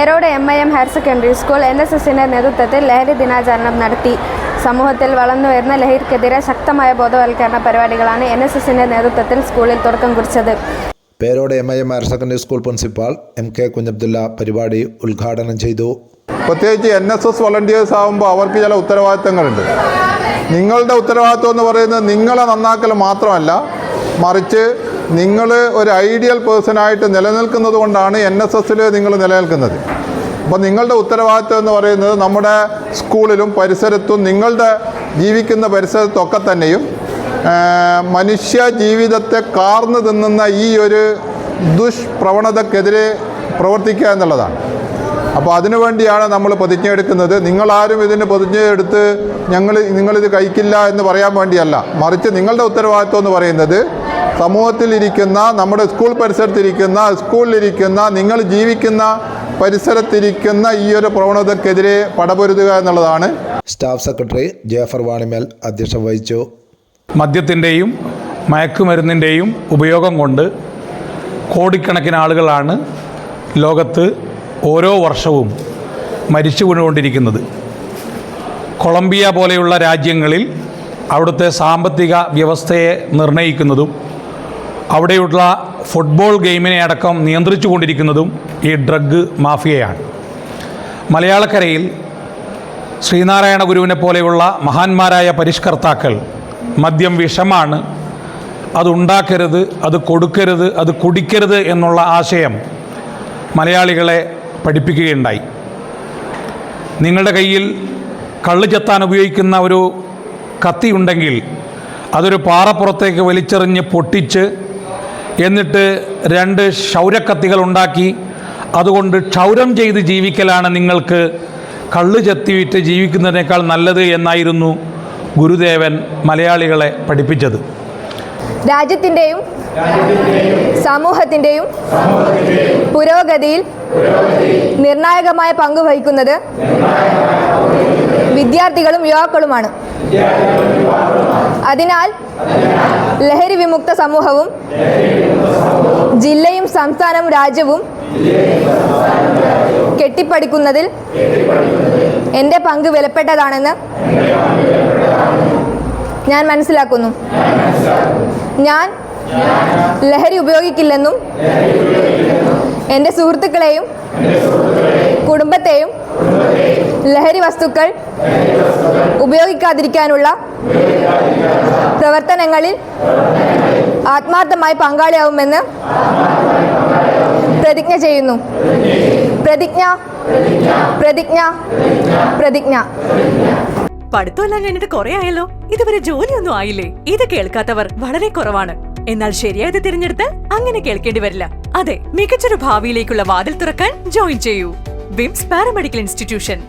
Perode M I M higher secondary school N S എസിന്റെ നേതൃത്വത്തിൽ ലഹരി ദിനാചരണം നടത്തി. സമൂഹത്തിൽ വളർന്നുവരുന്ന ലഹരിക്കെതിരെ ശക്തമായ ബോധവൽക്കരണ പരിപാടികളാണ് എൻ എസ് എസിന്റെ നേതൃത്വത്തിൽ സ്കൂളിൽ തുടക്കം കുറിച്ചത്. Perode M I M higher secondary school principal M K Kunhabdulla പരിപാടി ഉദ്ഘാടനം ചെയ്തു. പ്രത്യേകിച്ച് എൻ എസ് എസ് വളണ്ടിയേഴ്സ് ആകുമ്പോൾ അവർക്ക് ചില ഉത്തരവാദിത്തങ്ങളുണ്ട്. നിങ്ങളുടെ ഉത്തരവാദിത്വം എന്ന് പറയുന്നത് നിങ്ങളെ നന്നാക്കൽ മാത്രമല്ല മറിച്ച് നിങ്ങൾ ഒരു ഐഡിയൽ പേഴ്സണായിട്ട് നിലനിൽക്കുന്നത് കൊണ്ടാണ് എൻ എസ് എസിൽ നിങ്ങൾ നിലനിൽക്കുന്നത്. അപ്പോൾ നിങ്ങളുടെ ഉത്തരവാദിത്വം എന്ന് പറയുന്നത് നമ്മുടെ സ്കൂളിലും പരിസരത്തും നിങ്ങളുടെ ജീവിക്കുന്ന പരിസരത്തൊക്കെ തന്നെയും മനുഷ്യ ജീവിതത്തെ കാർന്നു തിന്നുന്ന ഈ ഒരു ദുഷ്പ്രവണതക്കെതിരെ പ്രവർത്തിക്കുക എന്നുള്ളതാണ്. അപ്പോൾ അതിനുവേണ്ടിയാണ് നമ്മൾ പ്രതിജ്ഞ എടുക്കുന്നത് നിങ്ങളാരും ഇതിന് പ്രതിജ്ഞ എടുത്ത് ഞങ്ങൾ നിങ്ങളിത് കഴിക്കില്ല എന്ന് പറയാൻ വേണ്ടിയല്ല. മറിച്ച് നിങ്ങളുടെ ഉത്തരവാദിത്വം എന്ന് പറയുന്നത് സമൂഹത്തിലിരിക്കുന്ന നമ്മുടെ സ്കൂൾ പരിസരത്തിരിക്കുന്ന സ്കൂളിലിരിക്കുന്ന നിങ്ങൾ ജീവിക്കുന്ന പരിസരത്തിരിക്കുന്ന ഈ ഒരു പ്രവണതക്കെതിരെ പടപൊരുതുക എന്നുള്ളതാണ്. സ്റ്റാഫ് സെക്രട്ടറി ജേഫർ വാണിമേൽ അധ്യക്ഷം വഹിച്ചു. മദ്യത്തിന്റെയും മയക്കുമരുന്നിന്റെയും ഉപയോഗം കൊണ്ട് കോടിക്കണക്കിന് ആളുകളാണ് ലോകത്ത് ഓരോ വർഷവും മരിച്ചു വീണുകൊണ്ടിരിക്കുന്നത് കൊളംബിയ പോലെയുള്ള രാജ്യങ്ങളിൽ അവിടുത്തെ സാമ്പത്തിക വ്യവസ്ഥയെ നിർണയിക്കുന്നതും അവിടെയുള്ള ഫുട്ബോൾ ഗെയിമിനെ അടക്കം നിയന്ത്രിച്ചു കൊണ്ടിരിക്കുന്നതും ഈ ഡ്രഗ് മാഫിയയാണ്. മലയാളക്കരയിൽ ശ്രീനാരായണ ഗുരുവിനെ പോലെയുള്ള മഹാന്മാരായ പരിഷ്കർത്താക്കൾ മദ്യം വിഷമാണ് അതുണ്ടാക്കരുത് അത് കൊടുക്കരുത് അത് കുടിക്കരുത് എന്നുള്ള ആശയം മലയാളികളെ പഠിപ്പിക്കുകയുണ്ടായി. നിങ്ങളുടെ കയ്യിൽ കള്ള് ചെത്താൻ ഉപയോഗിക്കുന്ന ഒരു കത്തിയുണ്ടെങ്കിൽ അതൊരു പാറപ്പുറത്തേക്ക് വലിച്ചെറിഞ്ഞ് പൊട്ടിച്ച് എന്നിട്ട് രണ്ട് ക്ഷൗരക്കത്തികൾ ഉണ്ടാക്കി. അതുകൊണ്ട് ക്ഷൗരം ചെയ്ത് ജീവിക്കലാണ് നിങ്ങൾക്ക് കള്ള് ചെത്തിവിറ്റ് ജീവിക്കുന്നതിനേക്കാൾ നല്ലത് എന്നായിരുന്നു ഗുരുദേവൻ മലയാളികളെ പഠിപ്പിച്ചത്. രാജ്യത്തിന്റെയും സമൂഹത്തിന്റെയും പുരോഗതിയിൽ നിർണായകമായ പങ്ക് വഹിക്കുന്നത് വിദ്യാർത്ഥികളും യുവാക്കളുമാണ്. അതിനാൽ ലഹരി വിമുക്ത സമൂഹവും ജില്ലയും സംസ്ഥാനവും രാജ്യവും കെട്ടിപ്പടുക്കുന്നതിൽ എന്റെ പങ്ക് വിലപ്പെട്ടതാണെന്ന് ഞാൻ മനസ്സിലാക്കുന്നു. ഞാൻ ലഹരി ഉപയോഗിക്കില്ലെന്നും എന്റെ സുഹൃത്തുക്കളെയും കുടുംബത്തെയും ലഹരി വസ്തുക്കൾ ഉപയോഗിക്കാതിരിക്കാനുള്ള പ്രവർത്തനങ്ങളിൽ ആത്മാർത്ഥമായി പങ്കാളിയാവുമെന്ന് പ്രതിജ്ഞ ചെയ്യുന്നു. പ്രതിജ്ഞ പ്രതിജ്ഞ പ്രതിജ്ഞ. പഠിത്തമെല്ലാം കഴിഞ്ഞിട്ട് കുറെ ആയല്ലോ. ഇതുവരെ ജോലിയൊന്നും ആയില്ലേ? ഇത് കേൾക്കാത്തവർ വളരെ കുറവാണ്. എന്നാൽ ശരിയായത് തിരഞ്ഞെടുത്ത് അങ്ങനെ കേൾക്കേണ്ടി വരില്ല. അതെ മികച്ചൊരു ഭാവിയിലേക്കുള്ള വാതിൽ തുറക്കാൻ ജോയിൻ ചെയ്യൂ. വിംസ് പാരാമെഡിക്കൽ ഇൻസ്റ്റിറ്റ്യൂഷൻ.